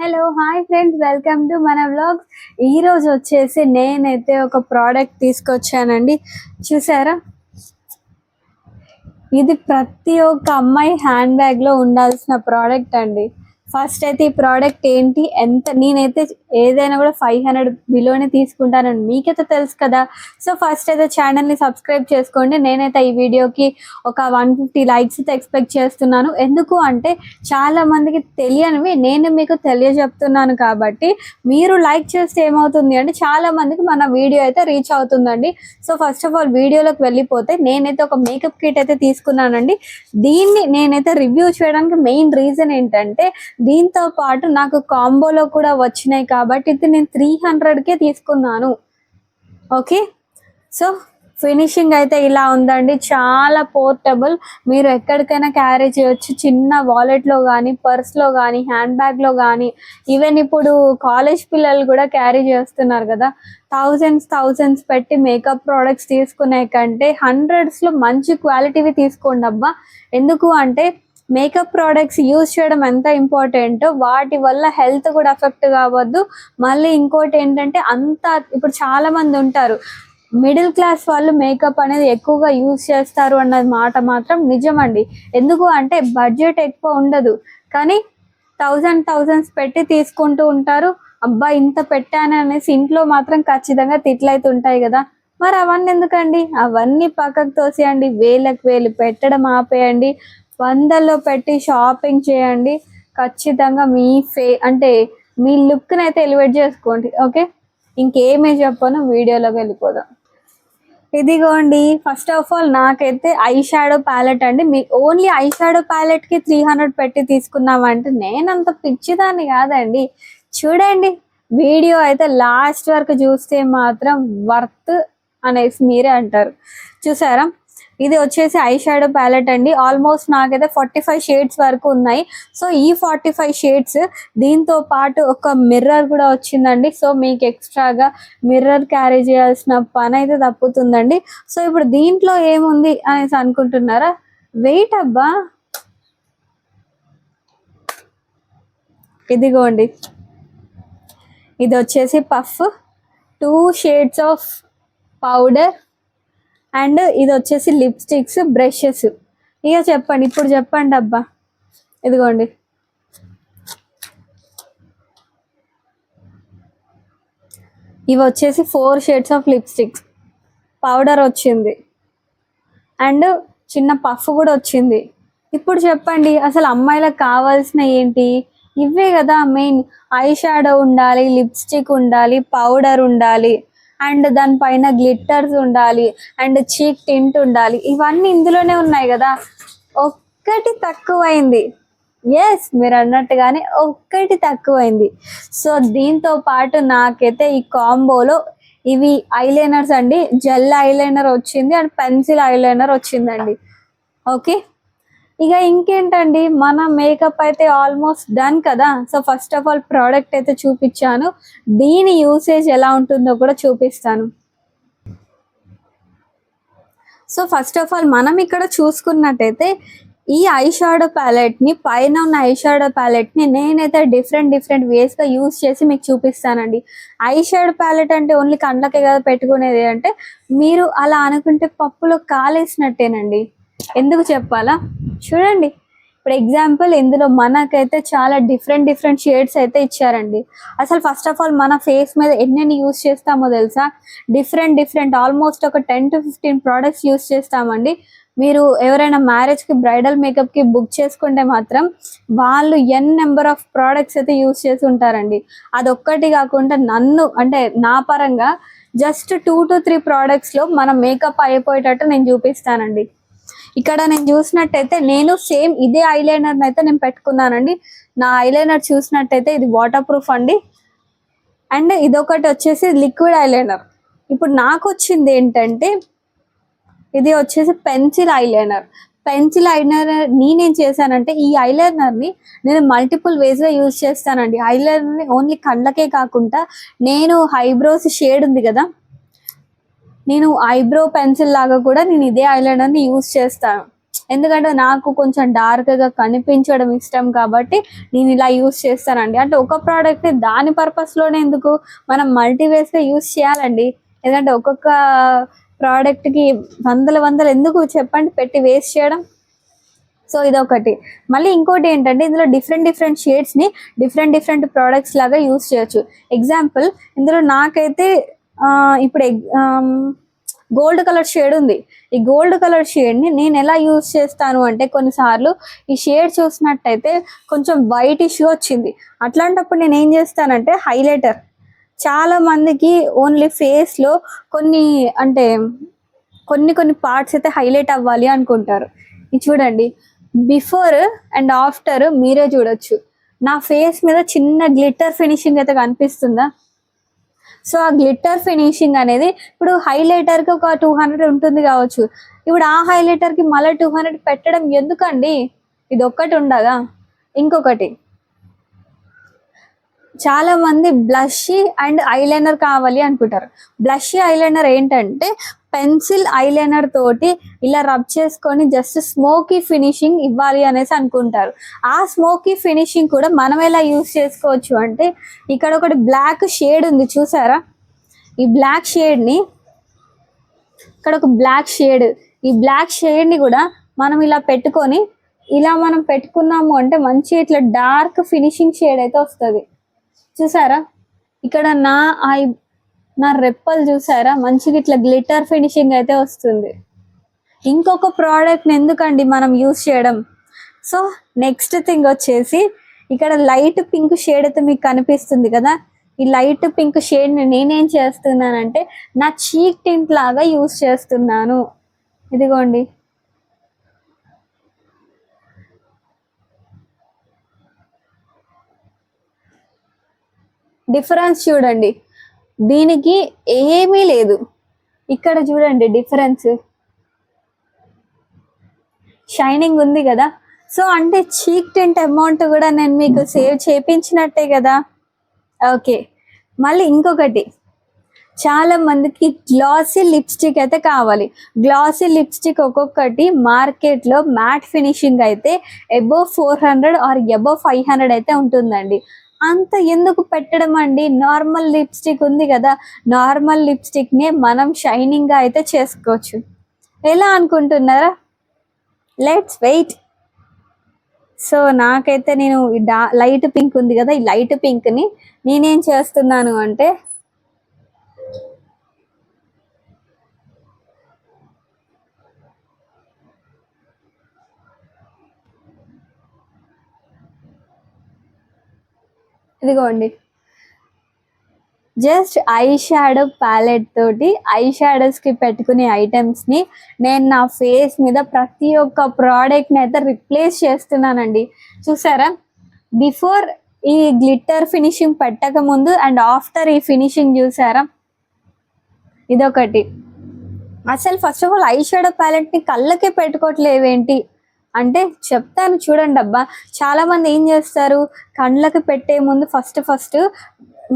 Hello hi friends welcome to మన vlogs ఈ రోజు వచ్చేసి నేనైతే ఒక ప్రోడక్ట్ తీసుకొచ్చానండి. చూసారా? ఇది ప్రతి ఒక్క అమ్మాయి హ్యాండ్ బ్యాగ్లో ఉండాల్సిన ప్రోడక్ట్ అండి. ఫస్ట్ అయితే ఈ ప్రోడక్ట్ ఏంటి? ఎంత నేనైతే ఏదైనా కూడా ఫైవ్ హండ్రెడ్ బిలోనే తీసుకుంటానని మీకైతే తెలుసు కదా. సో ఫస్ట్ అయితే ఛానల్ని సబ్స్క్రైబ్ చేసుకోండి. నేనైతే ఈ వీడియోకి ఒక వన్ ఫిఫ్టీ లైక్స్ అయితే ఎక్స్పెక్ట్ చేస్తున్నాను. ఎందుకు అంటే చాలా మందికి తెలియనివి నేను మీకు తెలియజెప్తున్నాను కాబట్టి మీరు లైక్ చేస్తే ఏమవుతుంది అంటే చాలా మందికి మన వీడియో అయితే రీచ్ అవుతుందండి. సో ఫస్ట్ ఆఫ్ ఆల్ వీడియోలోకి వెళ్ళిపోతే నేనైతే ఒక మేకప్ కిట్ అయితే తీసుకున్నానండి. దీన్ని నేనైతే రివ్యూ చేయడానికి మెయిన్ రీజన్ ఏంటంటే దీంతో పాటు నాకు కాంబోలో కూడా వచ్చినాయి కాబట్టి ఇది నేను త్రీ హండ్రెడ్కే తీసుకున్నాను. ఓకే? సో ఫినిషింగ్ అయితే ఇలా ఉందండి. చాలా పోర్టబుల్. మీరు ఎక్కడికైనా క్యారీ చేయొచ్చు. చిన్న వాలెట్లో కానీ పర్స్లో కానీ హ్యాండ్ బ్యాగ్లో కానీ ఈవెన్ ఇప్పుడు కాలేజ్ పిల్లలు కూడా క్యారీ చేస్తున్నారు కదా. థౌజండ్స్ థౌజండ్స్ పెట్టి మేకప్ ప్రోడక్ట్స్ తీసుకునే కంటే హండ్రెడ్స్లో మంచి క్వాలిటీవి తీసుకోండి అబ్బా ఎందుకు అంటే మేకప్ ప్రోడక్ట్స్ యూజ్ చేయడం ఎంత ఇంపార్టెంట్ వాటి వల్ల హెల్త్ కూడా ఎఫెక్ట్ కావద్దు. మళ్ళీ ఇంకోటి ఏంటంటే అంత ఇప్పుడు చాలా మంది ఉంటారు మిడిల్ క్లాస్ వాళ్ళు మేకప్ అనేది ఎక్కువగా యూజ్ చేస్తారు అన్నది మాట మాత్రం నిజమండి. ఎందుకు అంటే బడ్జెట్ ఎక్కువ ఉండదు. కానీ థౌజండ్ థౌజండ్స్ పెట్టి తీసుకుంటూ ఉంటారు. అబ్బా ఇంత పెట్టాను అనేసి ఇంట్లో మాత్రం ఖచ్చితంగా తిట్లయితే ఉంటాయి కదా. మరి అవన్నీ ఎందుకండి? అవన్నీ పక్కకు తోసేయండి. వేలకు వేలు పెట్టడం ఆపేయండి. వందల్లో పెట్టి షాపింగ్ చేయండి. ఖచ్చితంగా మీ ఫే అంటే మీ లుక్ని అయితే ఎలివేట్ చేసుకోండి. ఓకే? ఇంకేమే చెప్పను వీడియోలోకి వెళ్ళిపోదాం. ఇదిగోండి ఫస్ట్ ఆఫ్ ఆల్ నాకైతే ఐ షాడో ప్యాలెట్ అండి. మీ ఓన్లీ ఐ షాడో ప్యాలెట్కి త్రీ హండ్రెడ్ పెట్టి తీసుకున్నామంటే నేనంత పిచ్చిదాన్ని కాదండి. చూడండి వీడియో అయితే లాస్ట్ వరకు చూస్తే మాత్రం వర్త్ అనేసి మీరే అంటారు. చూసారా? ఇది వచ్చేసి ఐ షాడో ప్యాలెట్ అండి. ఆల్మోస్ట్ నాకైతే ఫార్టీ ఫైవ్ షేడ్స్ వరకు ఉన్నాయి. సో ఈ ఫార్టీ ఫైవ్ షేడ్స్ దీంతో పాటు ఒక మిర్రర్ కూడా వచ్చిందండి. సో మీకు ఎక్స్ట్రాగా మిర్రర్ క్యారీ చేయాల్సిన పని అయితే తప్పుతుందండి. సో ఇప్పుడు దీంట్లో ఏముంది అనేసి అనుకుంటున్నారా? వెయిట్ అబ్బా. ఇదిగోండి. ఇది వచ్చేసి puff two shades of powder and ఇది వచ్చేసి లిప్స్టిక్స్ బ్రషెస్. ఇక చెప్పండి ఇప్పుడు చెప్పండి అబ్బా. ఇదిగోండి. ఇవి వచ్చేసి four shades of lipsticks powder వచ్చింది. అండ్ చిన్న పఫ్ కూడా వచ్చింది. ఇప్పుడు చెప్పండి అసలు అమ్మాయిలకు కావాల్సిన ఏంటి? ఇవే కదా మెయిన్ ఐ షాడో ఉండాలి లిప్స్టిక్ ఉండాలి పౌడర్ ఉండాలి. అండ్ దానిపైన గ్లిట్టర్స్ ఉండాలి అండ్ చీక్ టింట్ ఉండాలి. ఇవన్నీ ఇందులోనే ఉన్నాయి కదా. ఒక్కటి తక్కువైంది. ఎస్ మీరు అన్నట్టుగానే ఒక్కటి తక్కువైంది. సో దీంతో పాటు నాకైతే ఈ కాంబోలో ఇవి ఐలైనర్స్ అండి. జెల్ ఐలైనర్ వచ్చింది అండ్ పెన్సిల్ ఐలైనర్ వచ్చిందండి. ఓకే ఇక ఇంకేంటండి మన మేకప్ అయితే ఆల్మోస్ట్ డన్ కదా. So first of all product అయితే చూపించాను. దీని యూసేజ్ ఎలా ఉంటుందో కూడా చూపిస్తాను. సో ఫస్ట్ ఆఫ్ ఆల్ మనం ఇక్కడ చూసుకున్నట్టయితే ఈ ఐ షాడో ప్యాలెట్ని పైన ఉన్న ఐ షాడో ప్యాలెట్ని నేనైతే డిఫరెంట్ డిఫరెంట్ వేస్గా యూస్ చేసి మీకు చూపిస్తానండి. ఐ షాడో ప్యాలెట్ అంటే ఓన్లీ కండ్లకే కదా పెట్టుకునేది అంటే మీరు అలా అనుకుంటే పప్పులో కాలేసినట్టేనండి. ఎందుకు చెప్పాలా? చూడండి. ఇప్పుడు ఎగ్జాంపుల్ ఇందులో మనకైతే చాలా డిఫరెంట్ డిఫరెంట్ షేడ్స్ అయితే ఇచ్చారండి. అసలు ఫస్ట్ ఆఫ్ ఆల్ మన ఫేస్ మీద ఎన్నెన్ని యూస్ చేస్తామో తెలుసా? డిఫరెంట్ డిఫరెంట్ ఆల్మోస్ట్ ఒక ten to fifteen products use చేస్తామండి. మీరు ఎవరైనా మ్యారేజ్కి బ్రైడల్ మేకప్కి బుక్ చేసుకుంటే మాత్రం వాళ్ళు ఎన్ నెంబర్ ఆఫ్ ప్రోడక్ట్స్ అయితే యూస్ చేసి ఉంటారండి. అదొక్కటి కాకుండా నన్ను అంటే నా పరంగా జస్ట్ టూ టు త్రీ ప్రోడక్ట్స్లో మన మేకప్ అయిపోయేటట్టు నేను చూపిస్తానండి. ఇక్కడ నేను చూసినట్టయితే నేను సేమ్ ఇదే ఐలైనర్ అయితే నేను పెట్టుకున్నానండి. నా ఐలైనర్ చూసినట్టయితే ఇది వాటర్ ప్రూఫ్ అండి. అండ్ ఇదొకటి వచ్చేసి లిక్విడ్ ఐలైనర్ ఇప్పుడు నాకు వచ్చింది ఏంటంటే ఇది వచ్చేసి పెన్సిల్ ఐలైనర్ పెన్సిల్ ఐలైనర్ నేనేం చేశానంటే ఈ ఐలైనర్ని నేను మల్టిపుల్ వేస్గా యూజ్ చేస్తానండి. ఐలైనర్ని ఓన్లీ కళ్ళకే కాకుండా నేను హైబ్రోస్ షేడ్ ఉంది కదా నేను ఐబ్రో పెన్సిల్ లాగా కూడా నేను ఇదే ఐలైనర్ని యూజ్ చేస్తాను. ఎందుకంటే నాకు కొంచెం డార్క్గా కనిపించడం ఇష్టం కాబట్టి నేను ఇలా యూస్ చేస్తానండి. అంటే ఒక ప్రోడక్ట్ దాని పర్పస్లోనే ఎందుకు మనం మల్టీవేస్గా యూస్ చేయాలండి? ఎందుకంటే ఒక్కొక్క ప్రోడక్ట్కి వందల వందలు ఎందుకు చెప్పండి? పెట్టి వేస్ట్ చేయడం. సో ఇదొకటి. మళ్ళీ ఇంకోటి ఏంటంటే ఇందులో డిఫరెంట్ డిఫరెంట్ షేడ్స్ని డిఫరెంట్ డిఫరెంట్ ప్రోడక్ట్స్ లాగా యూస్ చేయొచ్చు. ఎగ్జాంపుల్ ఇందులో నాకైతే ఇప్పుడు గోల్డ్ కలర్ షేడ్ ఉంది. ఈ గోల్డ్ కలర్ షేడ్ని నేను ఎలా యూస్ చేస్తాను అంటే కొన్నిసార్లు ఈ షేడ్ చూసినట్టయితే కొంచెం వైట్ ఇష్యూ వచ్చింది. అట్లాంటప్పుడు నేను ఏం చేస్తానంటే హైలైటర్ చాలా మందికి ఓన్లీ ఫేస్లో కొన్ని అంటే కొన్ని కొన్ని పార్ట్స్ అయితే హైలైట్ అవ్వాలి అనుకుంటారు. ఇది చూడండి. బిఫోర్ అండ్ ఆఫ్టర్ మీరే చూడొచ్చు. నా ఫేస్ మీద చిన్న గ్లిట్టర్ ఫినిషింగ్ అయితే కనిపిస్తుందా? సో ఆ గ్లిట్టర్ ఫినిషింగ్ అనేది ఇప్పుడు హైలైటర్కి ఒక టూ హండ్రెడ్ ఉంటుంది కావచ్చు. ఇప్పుడు ఆ హైలైటర్కి మళ్ళీ టూ హండ్రెడ్ పెట్టడం ఎందుకండి? ఇది ఒక్కటి ఉండగా ఇంకొకటి. చాలా మంది బ్లష్ అండ్ ఐలైనర్ కావాలి అనుకుంటారు. బ్లష్ ఐలైనర్ ఏంటంటే పెన్సిల్ ఐలైనర్ తోటి ఇలా రబ్ చేసుకొని జస్ట్ స్మోకీ ఫినిషింగ్ ఇవ్వాలి అనేసి అనుకుంటారు. ఆ స్మోకీ ఫినిషింగ్ కూడా మనం ఎలా యూస్ చేసుకోవచ్చు అంటే ఇక్కడ ఒకటి బ్లాక్ షేడ్ ఉంది చూసారా? ఈ బ్లాక్ షేడ్ని ఇక్కడ ఒక బ్లాక్ షేడ్. ఈ బ్లాక్ షేడ్ని కూడా మనం ఇలా పెట్టుకొని ఇలా మనం పెట్టుకున్నాము అంటే మంచి ఇట్లా డార్క్ ఫినిషింగ్ షేడ్ అయితే వస్తుంది. చూసారా? ఇక్కడ నా ఐ నా రెప్పలు చూసారా? మంచిగా ఇట్లా గ్లిటర్ ఫినిషింగ్ అయితే వస్తుంది. ఇంకొక ప్రోడక్ట్ని ఎందుకండి మనం యూస్ చేయడం? సో నెక్స్ట్ థింగ్ వచ్చేసి ఇక్కడ లైట్ పింక్ షేడ్ అయితే మీకు కనిపిస్తుంది కదా? ఈ లైట్ పింక్ షేడ్ని నేనేం చేస్తున్నానంటే నా చీక్ టింట్ లాగా యూస్ చేస్తున్నాను. ఇదిగోండి. డిఫరెన్స్ చూడండి. దీనికి ఏమీ లేదు. ఇక్కడ చూడండి డిఫరెన్స్. షైనింగ్ ఉంది కదా. సో అంటే చీక్ టెంట్ అమౌంట్ కూడా నేను మీకు సేవ్ చేపించినట్టే కదా. ఓకే. మళ్ళీ ఇంకొకటి. చాలా మందికి గ్లాసీ లిప్స్టిక్ అయితే కావాలి. గ్లాసీ లిప్స్టిక్ ఒక్కొక్కటి మార్కెట్లో మ్యాట్ ఫినిషింగ్ అయితే above four hundred or above five hundred అయితే ఉంటుందండి. అంత ఎందుకు పెట్టడం అండి? నార్మల్ లిప్స్టిక్ ఉంది కదా నార్మల్ లిప్స్టిక్నే మనం షైనింగ్గా అయితే చేసుకోవచ్చు. ఎలా అనుకుంటున్నారా? Let's wait. సో నాకైతే నేను డా లైట్ పింక్ ఉంది కదా ఈ లైట్ పింక్ని నేనేం చేస్తున్నాను అంటే ఇదిగోండి. జస్ట్ ఐ షాడో ప్యాలెట్ తోటి ఐ షాడోస్కి పెట్టుకునే ఐటమ్స్ని నేను నా ఫేస్ మీద ప్రతి ఒక్క ప్రోడక్ట్ని అయితే రిప్లేస్ చేస్తున్నానండి. చూసారా? బిఫోర్ ఈ గ్లిట్టర్ ఫినిషింగ్ పెట్టక ముందు అండ్ ఆఫ్టర్ ఈ ఫినిషింగ్ చూసారా? ఇదొకటి. అసలు first of all eye shadow ప్యాలెట్ని కళ్ళకే పెట్టుకోవట్లేవేంటి అంటే చెప్తాను చూడండి అబ్బా. చాలా మంది ఏం చేస్తారు? కండ్లకు పెట్టే ముందు ఫస్ట్ ఫస్ట్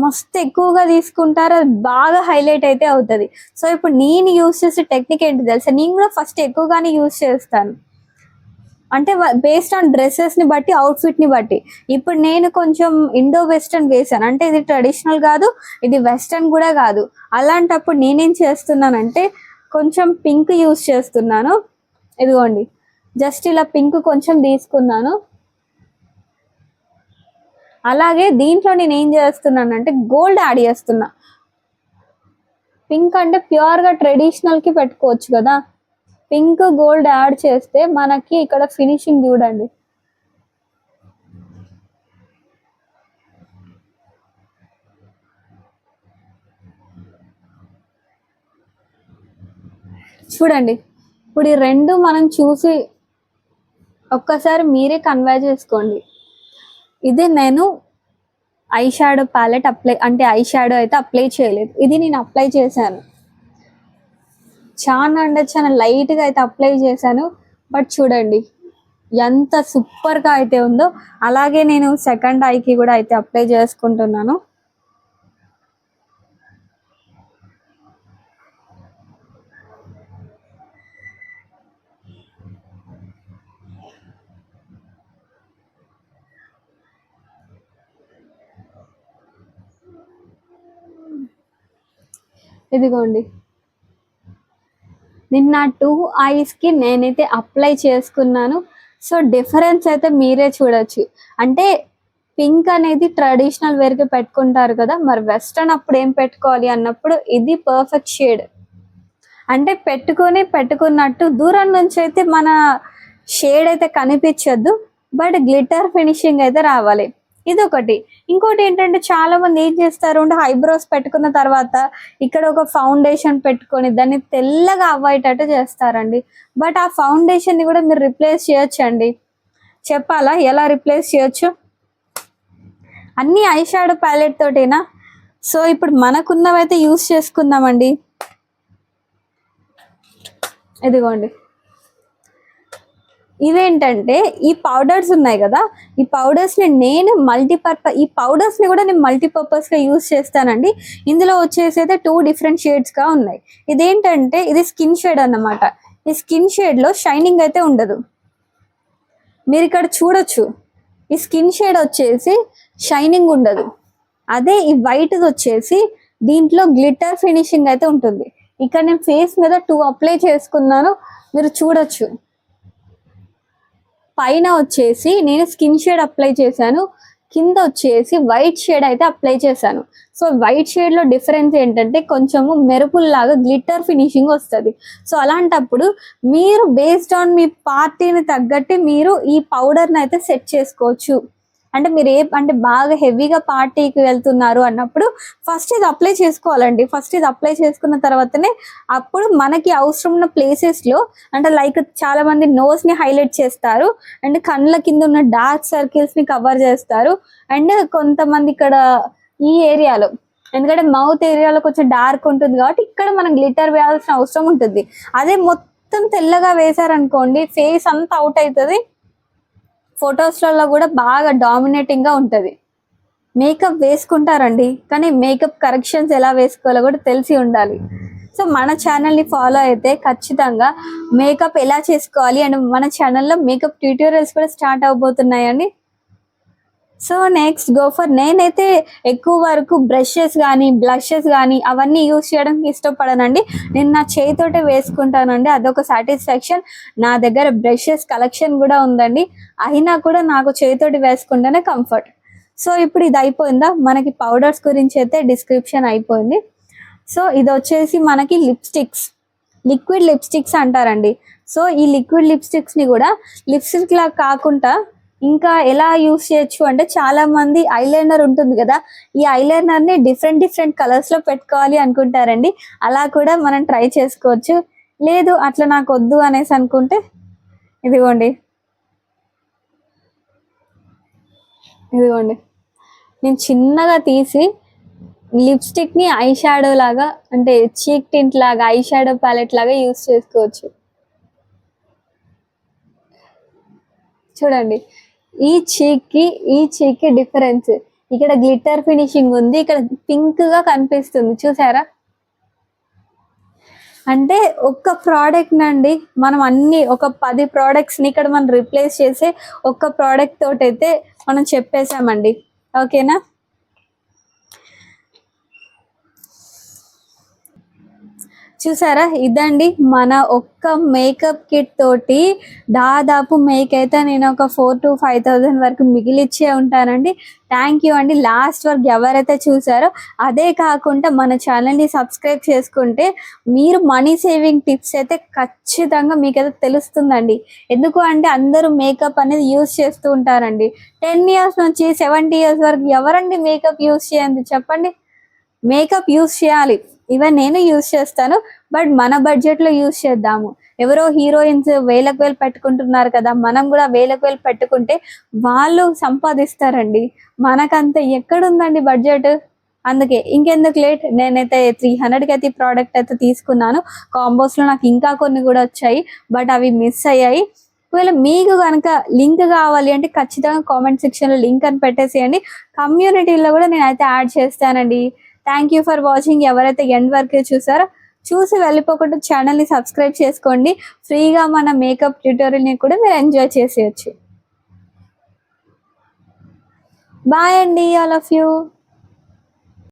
మస్తు ఎక్కువగా తీసుకుంటారు. అది బాగా హైలైట్ అయితే అవుతుంది. సో ఇప్పుడు నేను యూస్ చేసే టెక్నిక్ ఏంటి తెలుసా? నేను కూడా ఫస్ట్ ఎక్కువగానే యూస్ చేస్తాను. అంటే బేస్డ్ ఆన్ డ్రెస్సెస్ని బట్టి అవుట్ఫిట్ని బట్టి. ఇప్పుడు నేను కొంచెం ఇండో వెస్టర్న్ వేసాను. అంటే ఇది ట్రెడిషనల్ కాదు ఇది వెస్టర్న్ కూడా కాదు. అలాంటప్పుడు నేనేం చేస్తున్నానంటే కొంచెం పింక్ యూస్ చేస్తున్నాను. ఇదిగోండి. జస్ట్ ఇలా పింక్ కొంచెం తీసుకున్నాను. అలాగే దీంట్లో నేను ఏం చేస్తున్నానంటే గోల్డ్ యాడ్ చేస్తున్నా. పింక్ అంటే ప్యూర్గా ట్రెడిషనల్కి పెట్టుకోవచ్చు కదా. పింక్ గోల్డ్ యాడ్ చేస్తే మనకి ఇక్కడ ఫినిషింగ్ చూడండి. చూడండి. ఇప్పుడు ఈ రెండు మనం చూసి ఒక్కసారి మీరే కన్వే చేసుకోండి. ఇది నేను ఐ షాడో ప్యాలెట్ అప్లై అంటే ఐ షాడో అయితే అప్లై చేయలేదు. ఇది నేను అప్లై చేశాను. చాలా అంటే చాలా లైట్గా అయితే అప్లై చేశాను. బట్ చూడండి ఎంత సూపర్గా అయితే ఉందో అలాగే నేను సెకండ్ ఐకి కూడా అయితే అప్లై చేసుకుంటున్నాను. ఇదిగోండి. నిన్న టూ ఐస్కి నేనైతే అప్లై చేసుకున్నాను. సో డిఫరెన్స్ అయితే మీరే చూడొచ్చు. అంటే పింక్ అనేది ట్రెడిషనల్ వేర్కి పెట్టుకుంటారు కదా మరి వెస్ట్రన్ అప్పుడు ఏం పెట్టుకోవాలి అన్నప్పుడు ఇది పర్ఫెక్ట్ షేడ్. అంటే పెట్టుకొని పెట్టుకున్నట్టు దూరం నుంచి అయితే మన షేడ్ అయితే కనిపించద్దు బట్ గ్లిటర్ ఫినిషింగ్ అయితే రావాలి. ఇదొకటి. ఇంకోటి ఏంటంటే చాలా మంది ఏం చేస్తారు? అంటే ఐబ్రోస్ పెట్టుకున్న తర్వాత ఇక్కడ ఒక ఫౌండేషన్ పెట్టుకొని దాన్ని తెల్లగా అవ్వేటట్టు చేస్తారండి. బట్ ఆ ఫౌండేషన్ని కూడా మీరు రిప్లేస్ చేయొచ్చండి. చెప్పాలా? ఎలా రిప్లేస్ చేయొచ్చు? అన్ని ఐషాడో ప్యాలెట్ తోటేనా? సో ఇప్పుడు మనకున్నవైతే యూస్ చేసుకుందామండి. ఇదిగోండి. ఇవేంటంటే ఈ పౌడర్స్ ఉన్నాయి కదా ఈ పౌడర్స్ని నేను మల్టీపర్పస్ ఈ పౌడర్స్ని కూడా నేను మల్టీపర్పస్గా యూజ్ యూస్ చేస్తానండి. ఇందులో వచ్చేసి అయితే టూ డిఫరెంట్ షేడ్స్గా ఉన్నాయి. ఇదేంటంటే ఇది స్కిన్ షేడ్ అన్నమాట. ఈ స్కిన్ షేడ్లో షైనింగ్ అయితే ఉండదు. మీరు ఇక్కడ చూడొచ్చు. ఈ స్కిన్ షేడ్ వచ్చేసి షైనింగ్ ఉండదు. అదే ఈ వైట్ వచ్చేసి దీంట్లో గ్లిటర్ ఫినిషింగ్ అయితే ఉంటుంది. ఇక్కడ నేను ఫేస్ మీద టూ అప్లై చేసుకున్నాను. మీరు చూడొచ్చు. పైన వచ్చేసి నేను స్కిన్ షేడ్ అప్లై చేశాను. కింద వచ్చేసి వైట్ షేడ్ అయితే అప్లై చేశాను. సో వైట్ షేడ్లో డిఫరెన్స్ ఏంటంటే కొంచెము మెరుపుల్లాగా గ్లిటర్ ఫినిషింగ్ వస్తుంది. సో అలాంటప్పుడు మీరు బేస్డ్ ఆన్ మీ పార్టీని తగ్గట్టు మీరు ఈ పౌడర్ని అయితే సెట్ చేసుకోవచ్చు. అంటే మీరు ఏ అంటే బాగా హెవీగా పార్టీకి వెళ్తున్నారు అన్నప్పుడు ఫస్ట్ ఇది అప్లై చేసుకోవాలండి. ఫస్ట్ ఇది అప్లై చేసుకున్న తర్వాతనే అప్పుడు మనకి అవసరం ఉన్న ప్లేసెస్లో అంటే లైక్ చాలా మంది నోస్ని హైలైట్ చేస్తారు. అండ్ కళ్ళ కింద ఉన్న డార్క్ సర్కిల్స్ని కవర్ చేస్తారు. అండ్ కొంతమంది ఇక్కడ ఈ ఏరియాలో ఎందుకంటే మౌత్ ఏరియాలో కొంచెం డార్క్ ఉంటుంది కాబట్టి ఇక్కడ మనం గ్లిటర్ వేయాల్సిన అవసరం ఉంటుంది. అదే మొత్తం తెల్లగా వేశారనుకోండి ఫేస్ అంతా అవుట్ అవుతుంది. ఫొటోస్లలో కూడా బాగా డామినేటింగ్గా ఉంటుంది. మేకప్ వేసుకుంటారండి కానీ మేకప్ కరెక్షన్స్ ఎలా వేసుకోవాలో కూడా తెలిసి ఉండాలి. సో మన ఛానల్ని ఫాలో అయితే ఖచ్చితంగా మేకప్ ఎలా చేసుకోవాలి? అండ్ మన ఛానల్లో మేకప్ ట్యూటోరియల్స్ కూడా స్టార్ట్ అవబోతున్నాయండి. సో నెక్స్ట్ గోఫర్ నేనైతే ఎక్కువ వరకు బ్రషెస్ కానీ బ్లషెస్ కానీ అవన్నీ యూస్ చేయడానికి ఇష్టపడనండి. నేను నా చేయితోటే వేసుకుంటానండి. అదొక సాటిస్ఫాక్షన్ నా దగ్గర బ్రషెస్ కలెక్షన్ కూడా ఉందండి. అయినా కూడా నాకు చేయితోటి వేసుకుంటేనే కంఫర్ట్ సో ఇప్పుడు ఇది అయిపోయిందా? మనకి పౌడర్స్ గురించి అయితే డిస్క్రిప్షన్ అయిపోయింది. సో ఇది వచ్చేసి మనకి లిప్స్టిక్స్ లిక్విడ్ లిప్స్టిక్స్ అంటారండి. సో ఈ లిక్విడ్ లిప్స్టిక్స్ని కూడా లిప్స్టిక్ లా కాకుండా ఇంకా ఎలా యూస్ చేయొచ్చు అంటే చాలా మంది ఐలైనర్ ఉంటుంది కదా ఈ ఐలైనర్ని డిఫరెంట్ డిఫరెంట్ కలర్స్లో పెట్టుకోవాలి అనుకుంటారండి. అలా కూడా మనం ట్రై చేసుకోవచ్చు. లేదు అట్లా నాకు వద్దు అనేసి అనుకుంటే ఇదిగోండి. ఇదిగోండి. నేను చిన్నగా తీసి లిప్స్టిక్ని ఐ షాడో లాగా అంటే చీక్ టింట్ లాగా ఐ షాడో ప్యాలెట్ లాగా యూస్ చేసుకోవచ్చు. చూడండి. ఈ చీక్కి ఈ చీక్కి డిఫరెన్స్ ఇక్కడ గ్లిటర్ ఫినిషింగ్ ఉంది ఇక్కడ పింక్గా కనిపిస్తుంది. చూసారా? అంటే ఒక్క ప్రోడక్ట్ నండి మనం అన్ని ఒక పది ప్రోడక్ట్స్ని ఇక్కడ మనం రిప్లేస్ చేసే ఒక్క ప్రోడక్ట్ తోటి అయితే మనం చెప్పేసామండి ఓకేనా? చూసారా? ఇదండి మన ఒక్క మేకప్ కిట్ తోటి దాదాపు మేక్ అయితే నేను ఒక ఫోర్ టు ఫైవ్ థౌజండ్ వరకు మిగిలిచ్చే ఉంటానండి. థ్యాంక్ యూ అండి. లాస్ట్ వరకు ఎవరైతే చూసారో అదే కాకుండా మన ఛానల్ని సబ్స్క్రైబ్ చేసుకుంటే మీరు మనీ సేవింగ్ టిప్స్ అయితే ఖచ్చితంగా మీకైతే తెలుస్తుందండి. ఎందుకు అంటే అందరూ మేకప్ అనేది యూస్ చేస్తూ ఉంటారండి. టెన్ ఇయర్స్ నుంచి సెవెంటీ ఇయర్స్ వరకు ఎవరండి మేకప్ యూస్ చేయండి చెప్పండి? మేకప్ యూస్ చేయాలి. ఈవెన్ నేను యూస్ చేస్తాను బట్ మన బడ్జెట్లో యూస్ చేద్దాము. ఎవరో హీరోయిన్స్ వేలకు వేలు పెట్టుకుంటున్నారు కదా మనం కూడా వేలకు వేలు పెట్టుకుంటే వాళ్ళు సంపాదిస్తారండి. మనకంత ఎక్కడుందండి బడ్జెట్ అందుకే ఇంకెందుకు లేట్ నేనైతే త్రీ హండ్రెడ్కి అయితే ప్రోడక్ట్ అయితే తీసుకున్నాను. కాంబోస్లో నాకు ఇంకా కొన్ని కూడా వచ్చాయి బట్ అవి మిస్ అయ్యాయి. ఒకవేళ మీకు కనుక లింక్ కావాలి అంటే ఖచ్చితంగా కామెంట్ సెక్షన్లో లింక్ అని పెట్టేసేయండి. కమ్యూనిటీలో కూడా నేను అయితే యాడ్ చేస్తానండి. థ్యాంక్ యూ ఫర్ వాచింగ్ ఎవరైతే ఎండ్ వరకు చూసారో చూసి వెళ్ళిపోకుండా ఛానల్ని సబ్స్క్రైబ్ చేసుకోండి. ఫ్రీగా మన మేకప్ ట్యూటోరియల్ని కూడా మీరు ఎంజాయ్ చేసేయచ్చు. బాయ్ అండి ఆల్ ఆఫ్ యూ